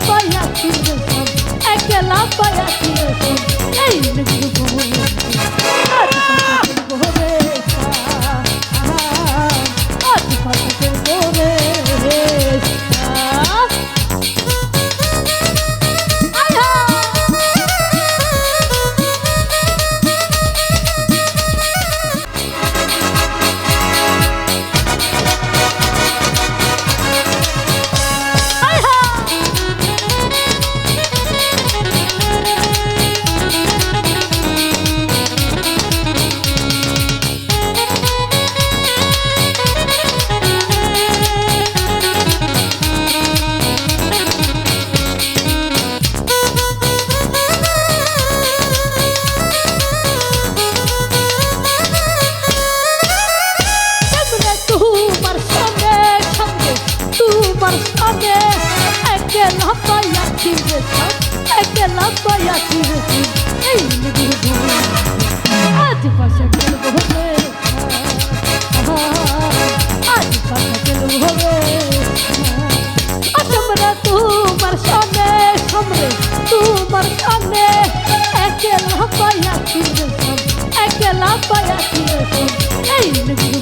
রে সব একলা রে সব এই রে সব এই নিগুলো আজ পাশে খেলব রে। আজ পাশে খেলব রে। সামনে তোমার সামনে সামনে তোমার সামনে একলা পাইয়াছি রে সব একলা পাইয়াছি রে সব এই নিগুলো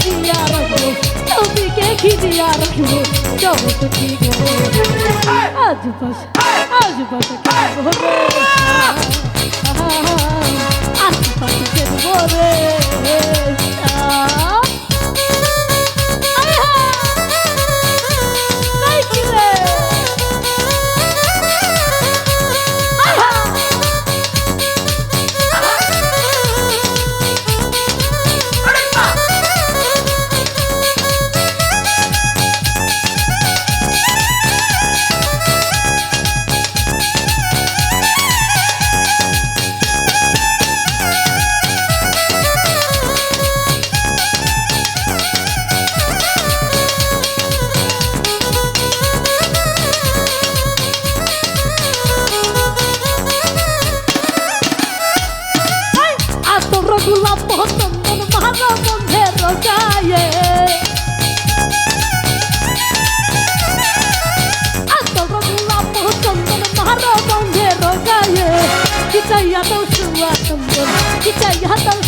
ঘিরিয়া রাখব চৌদিকে ঘিরিয়া রাখব তো কি আজ বাস আজ বাস কেন রে চন্দন মারা বন্ধের গায়ে আতর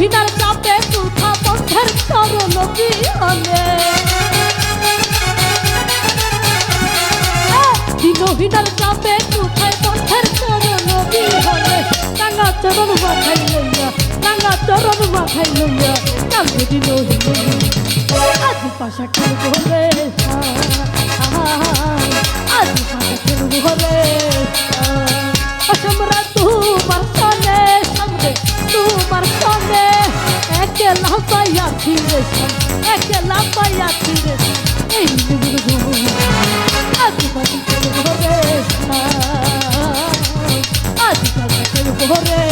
বিনহিনার চাপে তুথা বন্ধের চরণ বিহনে। বিনহিনার চাপে তুথায় বন্ধের চরণ বিহনে। টাঙ্গা চরণ মাথায় লইয়া টাঙ্গা চরণ মাথায় লইয়া কান্দে বিনহিনী আজ পাশা খেলব রে পাইয়া ফিরেছি একলা পাইয়া ফিরেছি এই আজ কাছে ভরে আজ কাছে ভরে